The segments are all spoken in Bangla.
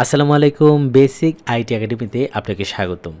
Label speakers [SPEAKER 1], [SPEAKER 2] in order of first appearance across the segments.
[SPEAKER 1] আসসালামু আলাইকুম, বেসিক আইটি একাডেমিতে আপনাকে স্বাগতম।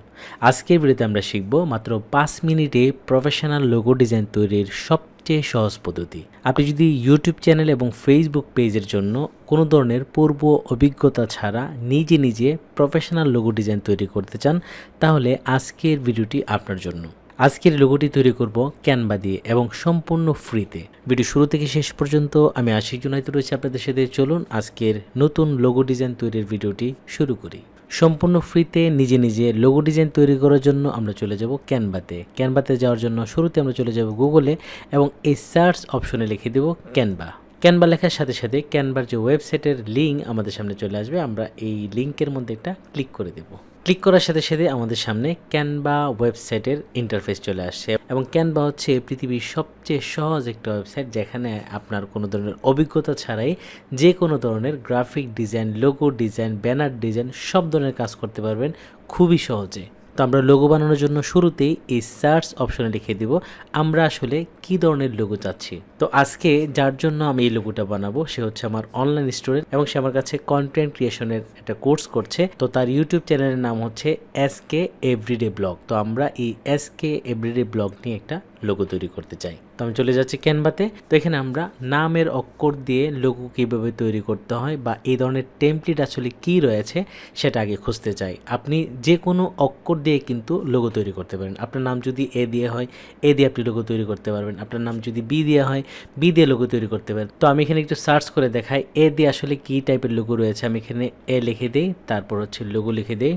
[SPEAKER 1] আজকের ভিডিওতে আমরা শিখব মাত্র পাঁচ মিনিটে প্রফেশনাল লোগো ডিজাইন তৈরির সবচেয়ে সহজ পদ্ধতি। আপনি যদি ইউটিউব চ্যানেল এবং ফেসবুক পেজের জন্য কোনো ধরনের পূর্ব অভিজ্ঞতা ছাড়া নিজে নিজে প্রফেশনাল লোগো ডিজাইন তৈরি করতে চান, তাহলে আজকের ভিডিওটি আপনার জন্য। আজকের লোগোটি তৈরি করব ক্যানভা দিয়ে এবং সম্পূর্ণ ফ্রিতে ভিডিও শুরু থেকে শেষ পর্যন্ত আমি আশিক জুনাইতে রয়েছে আপনাদের সাথে। চলুন আজকের নতুন লোগো ডিজাইন তৈরির ভিডিওটি শুরু করি। সম্পূর্ণ ফ্রিতে নিজে নিজে লোগো ডিজাইন তৈরি করার জন্য আমরা চলে যাব ক্যানভাতে ক্যানভাতে যাওয়ার জন্য শুরুতে আমরা চলে যাব গুগলে এবং এই সার্চ অপশনে লিখে দেব ক্যানভা ক্যানভা লেখার সাথে সাথে ক্যানভার যে ওয়েবসাইটের লিঙ্ক আমাদের সামনে চলে আসবে, আমরা এই লিঙ্কের মধ্যে একটা ক্লিক করে দেব। ক্লিক করার সাথে সাথে আমাদের সামনে ক্যানভা ওয়েবসাইটের ইন্টারফেস চলে আসছে এবং ক্যানভা হচ্ছে পৃথিবীর সবচেয়ে সহজ একটা ওয়েবসাইট যেখানে আপনার কোনো ধরনের অভিজ্ঞতা ছাড়াই যে কোনো ধরনের graphic design logo design banner design সব ধরনের কাজ করতে পারবেন খুবই সহজে। তো আমরা লোগো বানানোর জন্য শুরুতেই এই সার্চ অপশনে লিখে দিব। আমরা আসলে কি ধরনের লোগো চাচ্ছি? তো আজকে যার জন্য আমি এই লোগোটা বানাবো, সে হচ্ছে আমার অনলাইন স্টুডেন্ট এবং সে আমার কাছে কন্টেন্ট ক্রিয়েশনের একটা কোর্স করছে। তো তার ইউটিউব চ্যানেলের নাম হচ্ছে এস কে এভরিডে ব্লগ তো আমরা এই এস কে এভরিডে ব্লগ নিয়ে একটা লোগো তৈরি করতে চাই। তো আমি চলে যাচ্ছি ক্যানভাতে তো এখানে আমরা নামের অক্ষর দিয়ে লোগো কীভাবে তৈরি করতে হয় বা এই ধরনের টেমপ্লেট আসলে কি রয়েছে, সেটা আগে খুঁজতে চাই। আপনি যে কোনো অক্ষর দিয়ে কিন্তু লোগো তৈরি করতে পারেন। আপনার নাম যদি এ দিয়ে হয়, এ দিয়ে আপনি লোগো তৈরি করতে পারবেন। আপনার নাম যদি বি দেওয়া হয় বি দিয়ে লোগো তৈরি করতে পারেন। তো আমি এখানে একটু সার্চ করে দেখাই এ দিয়ে আসলে কী টাইপের লোগো রয়েছে? আমি এখানে এ লিখে দিই, তারপর হচ্ছে লোগো লিখে দিই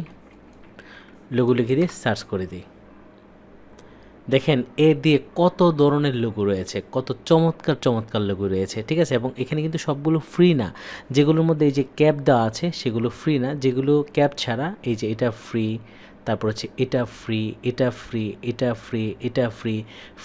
[SPEAKER 1] লোগো লিখে দিয়ে সার্চ করে দিই। দেখেন এ দিয়ে কত ধরনের লোগো রয়েছে, কত চমৎকার চমৎকার লোগো রয়েছে, ঠিক আছে? এবং এখানে কিন্তু সবগুলো ফ্রি না। যেগুলোর মধ্যে এই যে ক্যাপ দেওয়া আছে, সেগুলো ফ্রি না। যেগুলো ক্যাপ ছাড়া, এই যে এটা ফ্রি তারপর হচ্ছে এটা ফ্রি এটা ফ্রি এটা ফ্রি এটা ফ্রি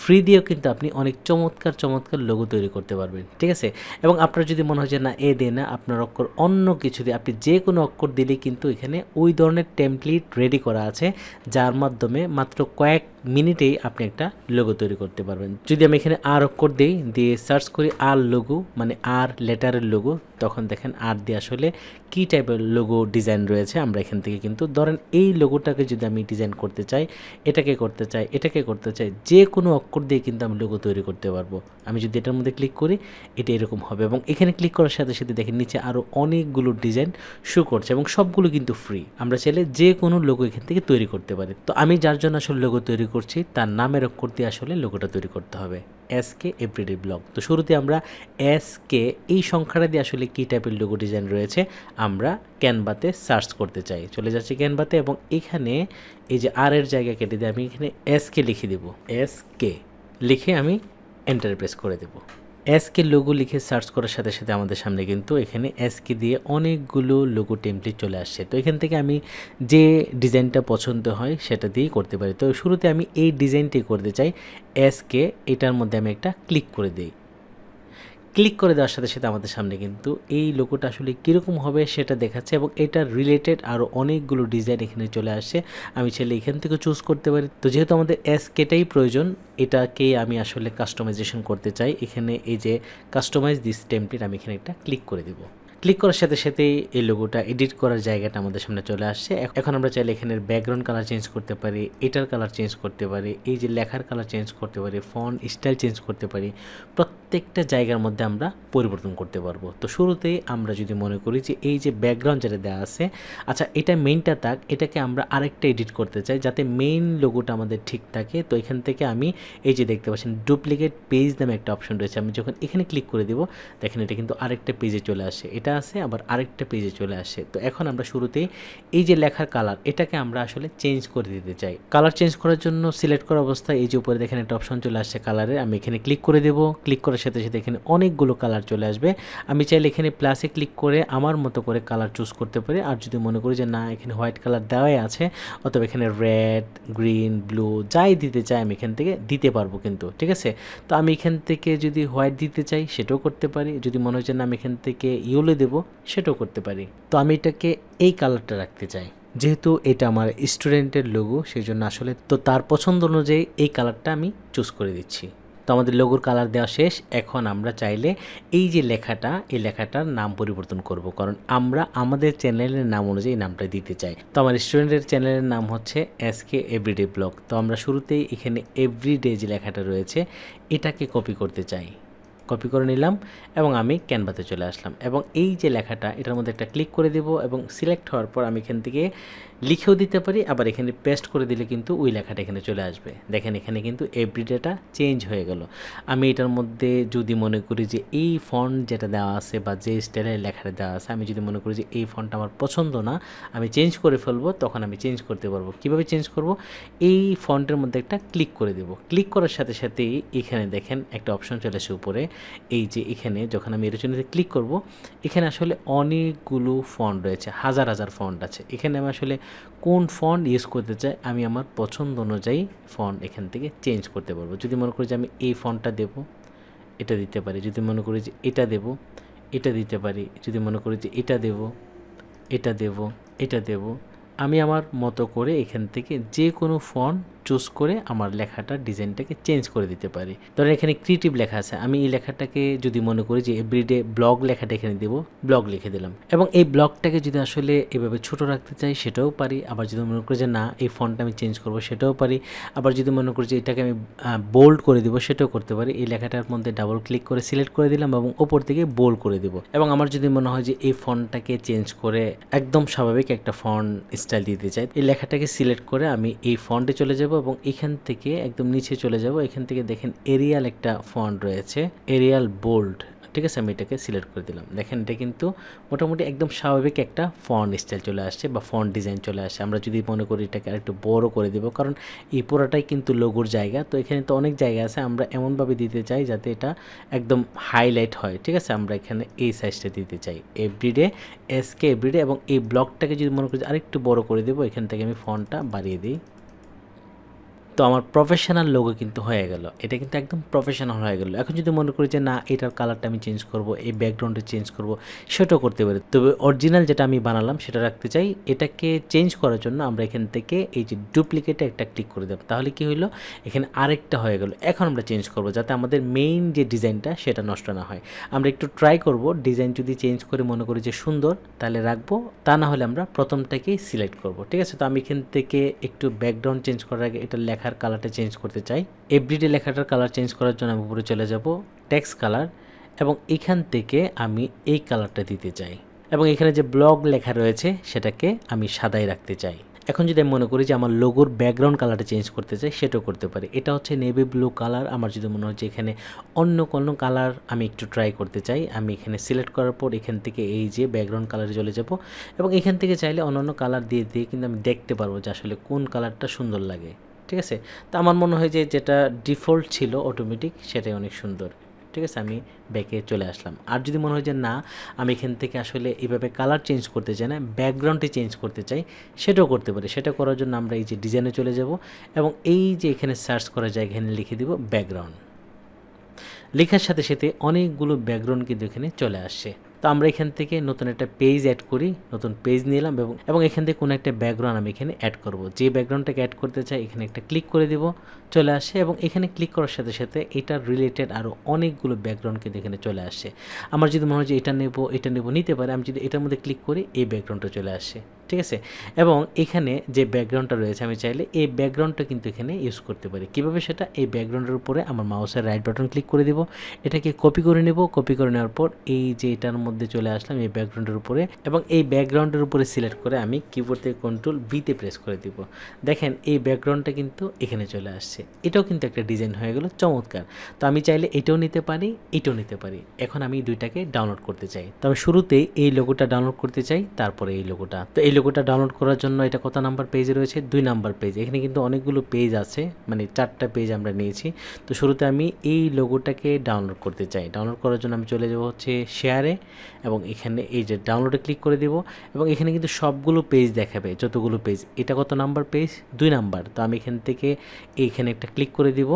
[SPEAKER 1] ফ্রি দিয়েও কিন্তু আপনি অনেক চমৎকার চমৎকার লোগো তৈরি করতে পারবেন, ঠিক আছে? এবং আপনার যদি মনে হয় যে না, এ দিয়ে না, আপনার অক্ষর অন্য কিছু দিয়ে, আপনি যে কোনো অক্ষর দিলেই কিন্তু এখানে ওই ধরনের টেমপ্লেট রেডি করা আছে, যার মাধ্যমে মাত্র কয়েক মিনিটেই আপনি একটা লোগো তৈরি করতে পারবেন। যদি আমি এখানে আর অক্ষর দিই, দিয়ে সার্চ করি আর লোগো মানে আর লেটারের লোগো তখন দেখেন আর দিয়ে আসলে কী টাইপের লোগো ডিজাইন রয়েছে, আমরা এখান থেকে কিন্তু ধরেন এই লোগোটাকে যদি আমি ডিজাইন করতে চাই, এটাকে করতে চাই, এটাকে করতে চাই, যে কোনো অক্ষর দিয়ে কিন্তু আমি লোগো তৈরি করতে পারব। আমি যদি এটার মধ্যে ক্লিক করি, এটা এরকম হবে এবং এখানে ক্লিক করার সাথে সাথে দেখেন নিচে আরও অনেকগুলো ডিজাইন শো করছে এবং সবগুলো কিন্তু ফ্রি আমরা চাইলে যে কোনো লোগো এখান থেকে তৈরি করতে পারি। তো আমি যার জন্য আসলে লোগো তৈরি করছি, তার নামের অক্ষর দিয়ে আসলে লোগোটা তৈরি করতে হবে। এস কে এভরিডে ব্লগ তো শুরুতে আমরা এস কে এই সংখ্যাটা দিয়ে আসলে কী টাইপের লোগো ডিজাইন রয়েছে, আমরা ক্যানভাতে সার্চ করতে চাই। চলে যাচ্ছি ক্যানভাতে এবং এখানে এই যে আর এর জায়গা কেটে দিয়ে আমি এখানে এস কে লিখে দেবো। এস কে লিখে আমি এন্টারপ্রেস করে দেবো। এসকে লোগো লিখে সার্চ করার সাথে সাথে আমাদের সামনে কিন্তু এখানে এসকে দিয়ে অনেকগুলো লোগো টেমপ্লেট চলে আসছে। তো এখান থেকে আমি যে ডিজাইনটা পছন্দ হয় সেটা দিয়েই করতে পারি। তো শুরুতে আমি এই ডিজাইনটি করতে চাই। এসকে এটার মধ্যে আমি একটা ক্লিক করে দিই। ক্লিক করে দেওয়ার সাথে সাথে আমাদের সামনে কিন্তু এই লোকোটা আসলে কীরকম হবে সেটা দেখাচ্ছে এবং এটার রিলেটেড আরও অনেকগুলো ডিজাইন এখানে চলে আসছে। আমি ছেলে এখান থেকে চুজ করতে পারি। তো যেহেতু আমাদের এসকেটাই প্রয়োজন, এটাকে আমি আসলে কাস্টমাইজেশন করতে চাই। এখানে এই যে কাস্টমাইজ দিস টেমপ্লেট আমি এখানে একটা ক্লিক করে দেবো। ক্লিক করার সাথে সাথে এই লোগোটা এডিট করার জায়গাটা আমাদের সামনে চলে আসছে। এখন আমরা চাইলে এখানের ব্যাকগ্রাউন্ড কালার চেঞ্জ করতে পারি, এটার কালার চেঞ্জ করতে পারি, এই যে লেখার কালার চেঞ্জ করতে পারি ফন্ট স্টাইল চেঞ্জ করতে পারি, প্রত্যেকটা জায়গার মধ্যে আমরা পরিবর্তন করতে পারব। তো শুরুতেই আমরা যদি মনে করি যে এই যে ব্যাকগ্রাউন্ড যেটা দেওয়া আছে আচ্ছা এটা মেইনটা থাক, এটাকে আমরা আরেকটা এডিট করতে চাই যাতে মেইন লোগোটা আমাদের ঠিক থাকে। তো এখান থেকে আমি এই যে দেখতে পাচ্ছেন ডুপ্লিকেট পেজ নামে একটা অপশন রয়েছে। আমি যখন এখানে ক্লিক করে দেবো, দেখেন এটা কিন্তু আরেকটা পেজে চলে আসে। এটা আছে, আবার আরেকটা পেজে চলে আসে। তো এখন আমরা শুরুতেই এই যে লেখার কালার এটাকে আমরা আসলে চেঞ্জ করে দিতে চাই। কালার চেঞ্জ করার জন্য সিলেক্ট করা অবস্থায় এই যে উপরে দেখেন একটা অপশন চলে আসছে কালারের আমি এখানে ক্লিক করে দেবো। ক্লিক করার সাথে সাথে এখানে অনেকগুলো কালার চলে আসবে। আমি চাইলে এখানে প্লাসে ক্লিক করে আমার মতো করে কালার চুজ করতে পারি। আর যদি মনে করি যে না, এখানে হোয়াইট কালার দেওয়াই আছে, অথবা এখানে রেড গ্রিন ব্লু যাই দিতে চাই আমি এখান থেকে দিতে পারব কিন্তু, ঠিক আছে? তো আমি এখান থেকে যদি হোয়াইট দিতে চাই, সেটাও করতে পারি। যদি মনে হচ্ছে না, আমি এখান থেকে ইয়েলো দেবো, সেটাও করতে পারি। তো আমি এটাকে এই কালারটা রাখতে চাই। যেহেতু এটা আমার স্টুডেন্টের লোগো সেই জন্য আসলে তো তার পছন্দ অনুযায়ী এই কালারটা আমি চুজ করে দিচ্ছি। তো আমাদের লোগোর কালার দেওয়া শেষ। এখন আমরা চাইলে এই যে লেখাটা, এই লেখাটার নাম পরিবর্তন করব। কারণ আমরা আমাদের চ্যানেলের নাম অনুযায়ী নামটা দিতে চাই। তো আমার স্টুডেন্টের চ্যানেলের নাম হচ্ছে এস কে এভরিডে ব্লগ তো আমরা শুরুতেই এখানে এভরিডে যে লেখাটা রয়েছে, এটাকে কপি করতে চাই। কপি করে নিলাম এবং আমি ক্যানভাতে চলে আসলাম। এবং এই যে লেখাটা, এটার মধ্যে একটা ক্লিক করে দেব এবং সিলেক্ট হওয়ার পর আমি এখান থেকে লিখেও দিতে পারি, আবার এখানে পেস্ট করে দিলে কিন্তু ওই লেখাটা এখানে চলে আসবে। দেখেন, এখানে কিন্তু এভরিডেটা চেঞ্জ হয়ে গেল। আমি এটার মধ্যে যদি মনে করি যে এই ফন্ট যেটা দেওয়া আছে বা যে স্টাইলের লেখাটা দেওয়া আছে, আমি যদি মনে করি যে এই ফন্টটা আমার পছন্দ না, আমি চেঞ্জ করে ফেলব, তখন আমি চেঞ্জ করতে পারব। কীভাবে চেঞ্জ করব? এই ফন্টের মধ্যে একটা ক্লিক করে দেব। ক্লিক করার সাথে সাথেই এখানে দেখেন একটা অপশন চলে আসে উপরে। এই যে এখানে যখন আমি এরচনিতে ক্লিক করব, এখানে আসলে অনেকগুলো ফন্ট রয়েছে, হাজার হাজার ফন্ট আছে। এখানে আমি আসলে কোন ফন্ট ইউজ করতে চাই, আমি আমার পছন্দ অনুযায়ী ফন্ট এখান থেকে চেঞ্জ করতে পারব। যদি মনে করি যে আমি এই ফন্টটা দেব, এটা দিতে পারি। যদি মনে করি যে এটা দেব, এটা দিতে পারি। যদি মনে করি যে এটা দেব এটা দেব এটা দেব, আমি আমার মতো করে এখান থেকে যে কোনো ফন্ট চুজ করে আমার লেখাটার ডিজাইনটাকে চেঞ্জ করে দিতে পারি। ধরেন এখানে ক্রিয়েটিভ লেখা আছে, আমি এই লেখাটাকে যদি মনে করি যে এভরিডে ব্লগ লেখাটা এখানে দেবো ব্লগ লিখে দিলাম। এবং এই ব্লগটাকে যদি আসলে এভাবে ছোট রাখতে চাই, সেটাও পারি। আবার যদি মনে করি যে না, এই ফন্টটা আমি চেঞ্জ করব, সেটাও পারি। আবার যদি মনে করি যে এটাকে আমি বোল্ড করে দিব, সেটাও করতে পারি। এই লেখাটার মধ্যে ডাবল ক্লিক করে সিলেক্ট করে দিলাম এবং ওপর থেকে বোল্ড করে দিব। এবং আমার যদি মনে হয় যে এই ফন্টটাকে চেঞ্জ করে একদম স্বাভাবিক একটা ফন্ট স্টাইল দিতে চাই, এই লেখাটাকে সিলেক্ট করে আমি এই ফন্টে চলে যাব এবং এখান থেকে একদম নিচে চলে যাব। এখান থেকে দেখেন এরিয়াল একটা ফন্ট রয়েছে, এরিয়াল বোল্ড। ঠিক আছে, আমি এটাকে সিলেক্ট করে দিলাম। দেখেন এটা কিন্তু মোটামুটি একদম স্বাভাবিক একটা ফন্ট স্টাইল চলে আসছে বা ফন্ট ডিজাইন চলে আসছে। আমরা যদি মনে করি এটাকে আরেকটু বড় করে দেবো, কারণ এই পুরোটাই কিন্তু লোগোর জায়গা। তো এখানে তো অনেক জায়গা আছে, আমরা এমনভাবে দিতে চাই যাতে এটা একদম হাইলাইট হয়। ঠিক আছে, আমরা এখানে এই সাইজটা দিতে চাই। এভরিডে, এসকে এভরিডে এবং এই ব্লকটাকে যদি মনে করি আরেকটু বড় করে দেবো, এখান থেকে আমি ফন্টটা বাড়িয়ে দিই। তো আমার প্রফেশনাল লোগো কিন্তু হয়ে গেল। এটা কিন্তু একদম প্রফেশনাল হয়ে গেল। এখন যদি মনে করি যে, না, এটার কালারটা আমি চেঞ্জ করব, এই ব্যাকগ্রাউন্ডে চেঞ্জ করব, সেটাও করতে পারি। তবে অরিজিনাল যেটা আমি বানালাম, সেটা রাখতে চাই। এটাকে চেঞ্জ করার জন্য আমরা এখান থেকে এই যে ডুপ্লিকেটে একটা ক্লিক করে দেব তাহলে কি হলো এখানে আরেকটা হয়ে গেল। এখন আমরা চেঞ্জ করব যাতে আমাদের মেইন যে ডিজাইনটা, সেটা নষ্ট না হয়। আমরা একটু ট্রাই করব। ডিজাইন যদি চেঞ্জ করে মনে করি যে, সুন্দর, তাহলে রাখব। তা না হলে আমরা প্রথমটাকেই সিলেক্ট করব। ঠিক আছে? তো আমি এখান থেকে একটু ব্যাকগ্রাউন্ড চেঞ্জ করার আগে এটা লেখার কালারটা চেঞ্জ করতে চাই। এভরিডে লেখাটার কালার চেঞ্জ করার জন্য আমি উপরে চলে যাব টেক্সট কালার এবং এখান থেকে আমি এই কালারটা দিতে চাই। এবং এখানে যে ব্লগ লেখা রয়েছে, সেটাকে আমি সাদাই রাখতে চাই। এখন যদি আমি মনে করি যে আমার লোগোর ব্যাকগ্রাউন্ড কালারটা চেঞ্জ করতে চাই, সেটাও করতে পারি। এটা হচ্ছে নেভি ব্লু কালার আমার যদি মনে হচ্ছে এখানে অন্য কোনো কালার আমি একটু ট্রাই করতে চাই, আমি এখানে সিলেক্ট করার পর এখান থেকে এই যে ব্যাকগ্রাউন্ড কালারে চলে যাব। এবং এখান থেকে চাইলে অন্যান্য কালার দিয়ে দিয়ে কিন্তু আমি দেখতে পারব যে আসলে কোন কালারটা সুন্দর লাগে। ঠিক আছে? তো আমার মনে হয় যে যেটা ডিফল্ট ছিল অটোমেটিক সেটাই অনেক সুন্দর। ঠিক আছে? আমি ব্যাকে চলে আসলাম। আর যদি মনে হয় যে না, আমি এখান থেকে আসলে এইভাবে কালার চেঞ্জ করতে চাই না ব্যাকগ্রাউন্ডে চেঞ্জ করতে চাই, সেটাও করতে পারি। সেটা করার জন্য আমরা এই যে ডিজাইনে চলে যাব এবং এই যে এখানে সার্চ করা যায় এখানে লিখে দিব ব্যাকগ্রাউন্ড লেখার সাথে সাথে অনেকগুলো ব্যাকগ্রাউন্ড কিন্তু এখানে চলে আসছে। তো আমরা এখান থেকে নতুন একটা পেজ অ্যাড করি, নতুন পেজ নিলাম এবং এবং এখান থেকে কোনো একটা ব্যাকগ্রাউন্ড আমি এখানে অ্যাড করব। যে ব্যাকগ্রাউন্ডটাকে অ্যাড করতে চাই, এখানে একটা ক্লিক করে দেব, চলে আসে এবং এখানে ক্লিক করার সাথে সাথে এটার রিলেটেড আরও অনেকগুলো ব্যাকগ্রাউন্ড কিন্তু এখানে চলে আসে। আমার যদি মনে হয় যে এটা নেব এটা নেব, নিতে পারে, আমি যদি এটার মধ্যে ক্লিক করি, এই ব্যাকগ্রাউন্ডটা চলে আসে। ঠিক আছে? এবং এখানে যে ব্যাকগ্রাউন্ডটা রয়েছে, আমি চাইলে এই ব্যাকগ্রাউন্ডটা কিন্তু এখানে ইউজ করতে পারি। কীভাবে সেটা? এই ব্যাকগ্রাউন্ডের উপরে আমার মাউসের রাইট বাটন ক্লিক করে দিব। এটাকে কপি করে নেব। কপি করে নেওয়ার পর এই যে এটার মধ্যে চলে আসলাম, এই ব্যাকগ্রাউন্ডের উপরে এবং এই ব্যাকগ্রাউন্ডের উপরে সিলেক্ট করে আমি কিবোর্ড থেকে কন্ট্রোল বিতে প্রেস করে দিব। দেখেন, এই ব্যাকগ্রাউন্ডটা কিন্তু এখানে চলে আসছে। এটাও কিন্তু একটা ডিজাইন হয়ে গেল, চমৎকার। তো আমি চাইলে এটাও নিতে পারি, এটাও নিতে পারি। এখন আমি দুইটাকে ডাউনলোড করতে চাই। তো আমি শুরুতেই এই লোগোটা ডাউনলোড করতে চাই, তারপরে এই লোগোটা তো এই লোগোটা ডাউনলোড করার জন্য এটা কত নাম্বার পেজে রয়েছে? দুই নাম্বার পেজ এখানে কিন্তু অনেকগুলো পেজ আছে মানে চারটা পেজ আমরা নিয়েছি। তো শুরুতে আমি এই লোগোটাকে ডাউনলোড করতে চাই। ডাউনলোড করার জন্য আমি চলে যাব হচ্ছে শেয়ারে এবং এখানে এই যে ডাউনলোডে ক্লিক করে দেব এবং এখানে কিন্তু সবগুলো পেজ দেখাবে, যতগুলো পেজ এটা কত নাম্বার পেজ দুই নাম্বার তো আমি এখান থেকে এইখানে একটা ক্লিক করে দিব।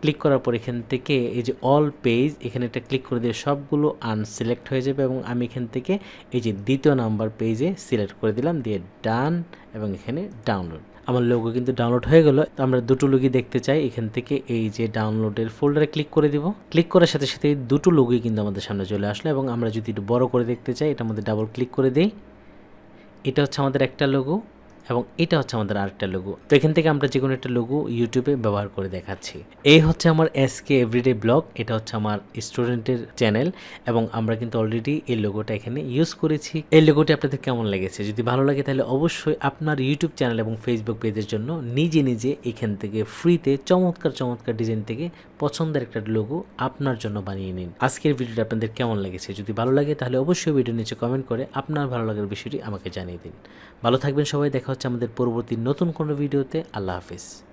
[SPEAKER 1] ক্লিক করার পর এখান থেকে এই যে অল পেজ এখানে একটা ক্লিক করে দিয়ে সবগুলো আনসিলেক্ট হয়ে যাবে এবং আমি এখান থেকে এই যে দ্বিতীয় নাম্বার পেজে সিলেক্ট করে দিলাম, দিয়ে ডান এবং এখানে ডাউনলোড আমার লোগো কিন্তু ডাউনলোড হয়ে গেল। তো আমরা দুটো লোগই দেখতে চাই। এখান থেকে এই যে ডাউনলোডের ফোল্ডারে ক্লিক করে দিব। ক্লিক করার সাথে সাথে দুটো লোগোই কিন্তু আমাদের সামনে চলে আসলো এবং আমরা যদি একটু বড় করে দেখতে চাই, এটার মধ্যে ডাবল ক্লিক করে দিই। এটা হচ্ছে আমাদের একটা লোগো এবং এটা হচ্ছে আমাদের আরেকটা লোগো তো এখান থেকে আমরা যে কোনো একটা লোগো ইউটিউবে ব্যবহার করে দেখাচ্ছি। এই হচ্ছে আমার এস কে এভরিডে ব্লগ এটা হচ্ছে আমার স্টুডেন্টের চ্যানেল এবং আমরা কিন্তু অলরেডি এই লোগোটা এখানে ইউজ করেছি। এই লোগোটি আপনাদের কেমন লেগেছে? যদি ভালো লাগে তাহলে অবশ্যই আপনার ইউটিউব চ্যানেল এবং ফেসবুক পেজের জন্য নিজে নিজে এখান থেকে ফ্রিতে চমৎকার চমৎকার ডিজাইন থেকে পছন্দের একটা লোগো আপনার জন্য বানিয়ে নিন। আজকের ভিডিওটা আপনাদের কেমন লেগেছে? যদি ভালো লাগে তাহলে অবশ্যই ভিডিও নিচে কমেন্ট করে আপনার ভালো লাগার বিষয়টি আমাকে জানিয়ে দিন। ভালো থাকবেন সবাই, দেখা হচ্ছে আমাদের পরবর্তী নতুন কোনো ভিডিওতে। আল্লাহ হাফিজ।